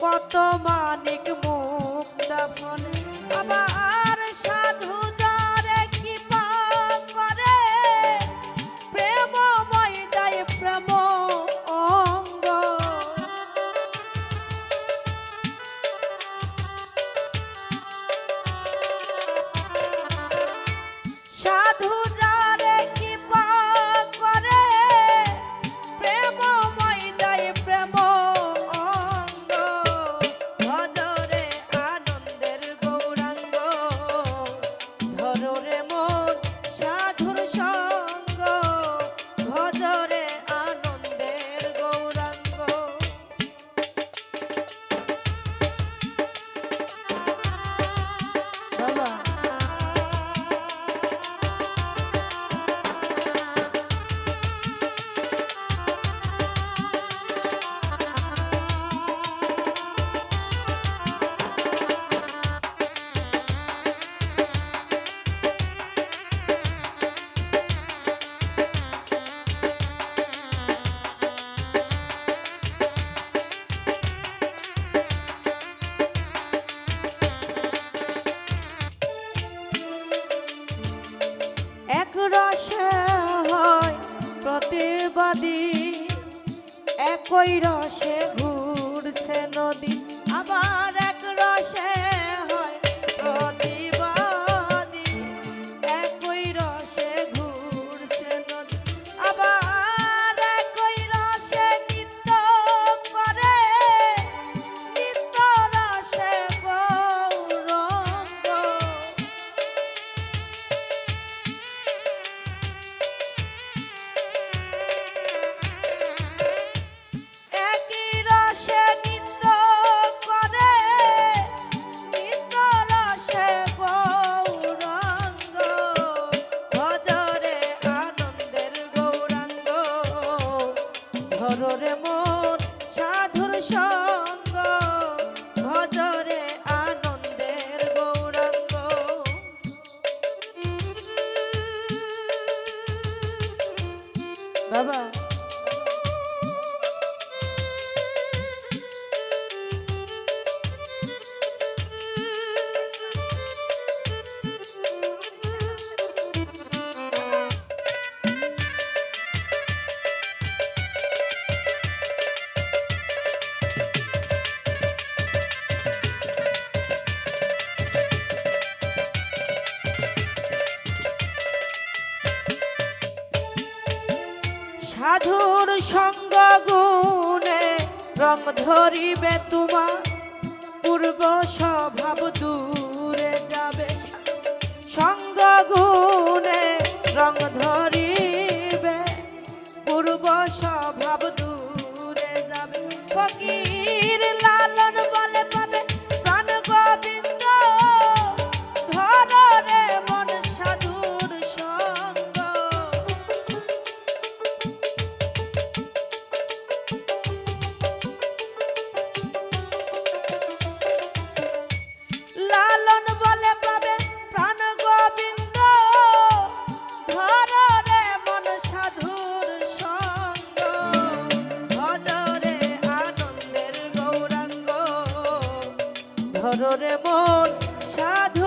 কত মা নদী একই রসে ঘুরছে নদী। আবার ভজরে মন সাধুর সঙ্গ ভজরে আনন্দের গৌরাঙ্গ। বাবা সাধুর সঙ্গ গুণে রং ধরিবে তোমার পূর্ব স্বভাব দূর। ধরো রে মন সাধু